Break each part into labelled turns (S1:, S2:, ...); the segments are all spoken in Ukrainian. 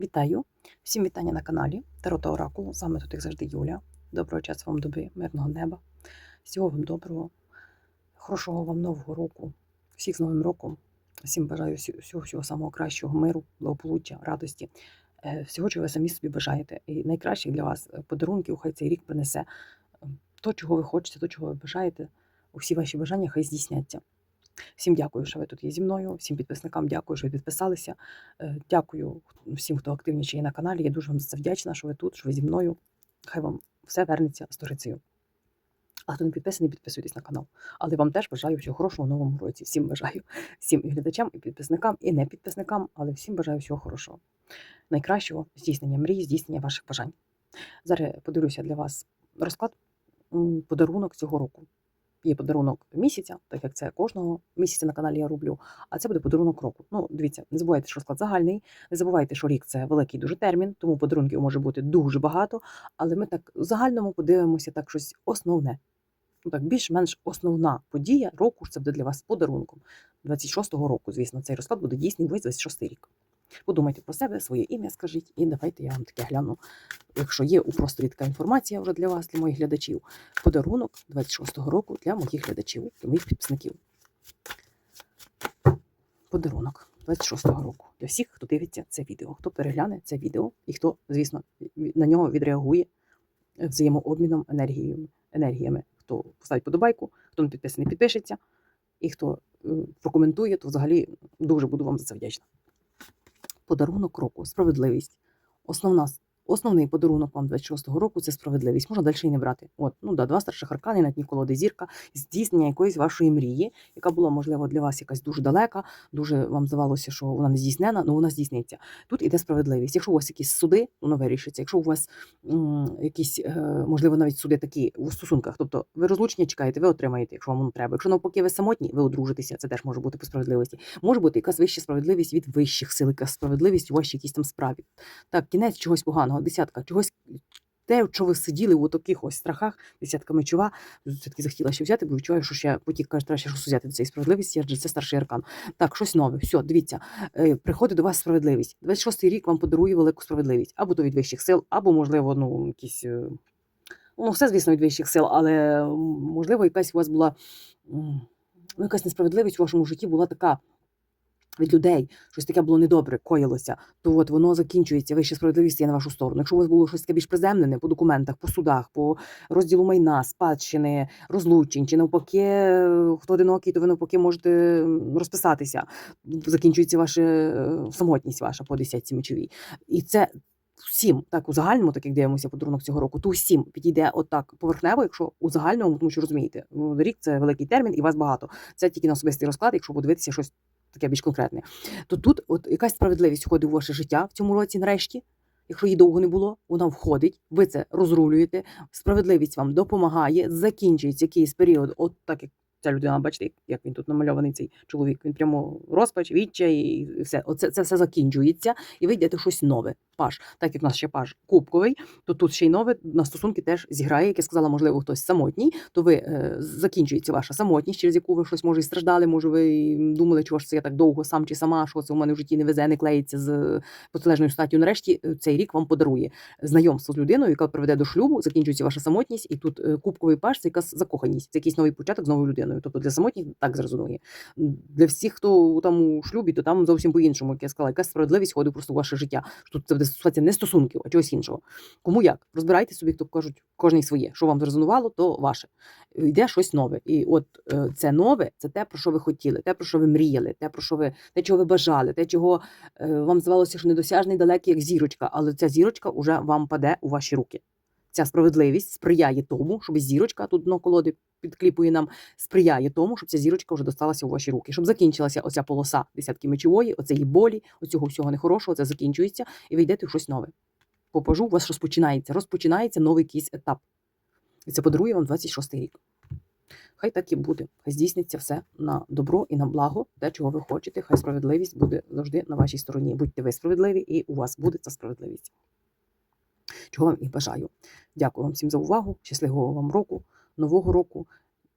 S1: Вітаю! Всім вітання на каналі Таро та Оракул. З вами тут, як завжди, Юля. Доброго часу вам доби, мирного неба. Всього вам доброго, хорошого вам нового року. Всіх з Новим роком. Всім бажаю всього, всього самого кращого миру, благополуччя, радості. е, Всього, чого ви самі собі бажаєте. І найкращих для вас подарунків, хай цей рік принесе е, то, чого ви хочете, то, чого ви бажаєте. Усі ваші бажання хай здійсняться. Всім дякую, що ви тут є зі мною. Всім підписникам дякую, що ви підписалися. Е, Дякую всім, хто активнічає на каналі. Я дуже вам за вдячна, що ви тут, що ви зі мною. Хай вам все вернеться сторицею. А хто не підписаний, підписуйтесь на канал. Але вам теж бажаю всього хорошого в новому році. Всім бажаю, всім і глядачам, і підписникам, і не підписникам, але всім бажаю всього хорошого. Найкращого здійснення мрій, здійснення ваших бажань. Зараз подивлюся для вас розклад подарунок цього року. Є подарунок місяця, так як це кожного місяця на каналі я роблю. А це буде подарунок року. Ну, дивіться, не забувайте, що розклад загальний. Не забувайте, що рік це великий дуже термін, тому подарунків може бути дуже багато. Але ми так в загальному подивимося так щось основне. Ну так, більш-менш основна подія року це буде для вас подарунком. 26-го року, звісно, цей розклад буде дійсний весь 26 рік. Подумайте про себе, своє ім'я скажіть, і давайте я вам таке гляну. Якщо є у просторі така інформація вже для вас, для моїх глядачів, подарунок 26-го року для моїх глядачів, для моїх підписників. Подарунок 26-го року для всіх, хто дивиться це відео, хто перегляне це відео і хто, звісно, на нього відреагує взаємообміном енергіями, енергіями. Хто поставить подобайку, хто не підписаний, підпишеться, і хто е, прокоментує, то взагалі дуже буду вам за це вдячна. Подарунок року, справедливість. Основна Основний подарунок вам 26-го року це справедливість. Можна далі і не брати. От, ну да, два старших аркани на дні колоди зірка, здійснення якоїсь вашої мрії, яка була, можливо, для вас якась дуже далека, дуже вам здавалося, що вона не здійснена, але вона здійсниться. Тут іде справедливість. Якщо у вас якісь суди, воно вирішиться. Якщо у вас м, якісь, е, можливо, навіть суди такі у стосунках, тобто ви розлучення чекаєте, ви отримаєте, якщо вам воно треба. Якщо навпаки, ви самотні, ви одружитеся, це теж може бути по справедливості. Може бути якась вища справедливість від вищих сил, якась справедливість у вашій якійсь там справі. Так, кінець чогось поганого, десятка, чогось. Те, що ви сиділи у таких ось страхах, десятка мечова, все-таки захотіла ще взяти, бо відчуваю, що ще потік каже, треба ще щось взяти до цієї справедливості, адже це старший аркан. Так, щось нове. Все, дивіться, е, приходить до вас справедливість. 26-й рік вам подарує велику справедливість, або то від вищих сил, або, можливо, ну, якісь. е, Ну, все, звісно, від вищих сил, але можливо, якась у вас була ну, якась несправедливість у вашому житті була така від людей, щось таке було недобре, коїлося, то от воно закінчується, вища справедливість є на вашу сторону. Якщо у вас було щось таке більш приземлене по документах, по судах, по розділу майна, спадщини, розлучень, чи навпаки, хто одинокий, то ви навпаки можете розписатися. Закінчується ваша е, самотність ваша по десятці мечовій. І це всім, так у загальному, так як дивимося подарунок цього року, то всім підійде отак поверхнево, якщо у загальному, тому що розумієте, рік це великий термін і вас багато. Це тільки на особистий розклад, якщо подивитися щось таке більш конкретне. То тут от якась справедливість входить у ваше життя в цьому році, нарешті. Якщо її довго не було, вона входить, ви це розрулюєте, справедливість вам допомагає, закінчується якийсь період, от так як ця людина, бачите, як він тут намальований, цей чоловік, він прямо розпач, відчай, і все. Оце це все закінчується, і ви йдете щось нове. Паш, так як в нас ще паш кубковий, то тут ще й нове на стосунки теж зіграє. Як я сказала, можливо, хтось самотній, то ви е, закінчується ваша самотність, через яку ви щось може і страждали. Може, ви думали, чого ж це я так довго сам чи сама, що це у мене в житті не везе, не клеїться з протилежною статтю. Нарешті е, цей рік вам подарує знайомство з людиною, яка приведе до шлюбу, закінчується ваша самотність, і тут е, кубковий паш це якась закоханість, це якийсь новий початок з новою людиною. Тобто для самотніх так зрезонує. Для всіх, хто там у шлюбі, то там зовсім по-іншому, як я сказала, якась справедливість ходить просто в ваше життя. Тут це буде стосуватися не стосунків, а чогось іншого. Кому як? Розбирайте собі, хто кажуть, кожний своє. Що вам зрезонувало, то ваше. Йде щось нове. І от е, це нове це те, про що ви хотіли, те, про що ви мріяли, те, про що ви те, чого ви бажали, те, чого е, вам здавалося, що недосяжний далекий, як зірочка, але ця зірочка вже вам паде у ваші руки. Ця справедливість сприяє тому, щоб зірочка тут дно колоди підкліпує нам, сприяє тому, щоб ця зірочка вже досталася у ваші руки, щоб закінчилася оця полоса десятки мечової, оцеї болі, оцього всього нехорошого, це закінчується, і ви йдете в щось нове. Попажу, у вас розпочинається, розпочинається новий якийсь етап. І це подарує вам 26-й рік. Хай так і буде. Хай здійсниться все на добро і на благо, те, чого ви хочете. Хай справедливість буде завжди на вашій стороні. Будьте ви справедливі, і у вас буде ця справедливість. Чого вам і бажаю. Дякую вам всім за увагу. Щасливого вам року, нового року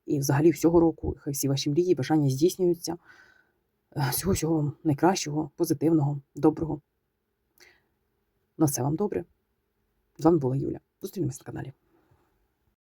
S1: і взагалі всього року. Хай всі ваші мрії, бажання здійснюються. Е, Всього всього вам найкращого, позитивного, доброго. На все вам добре. З вами була Юля. Зустрінемось на каналі.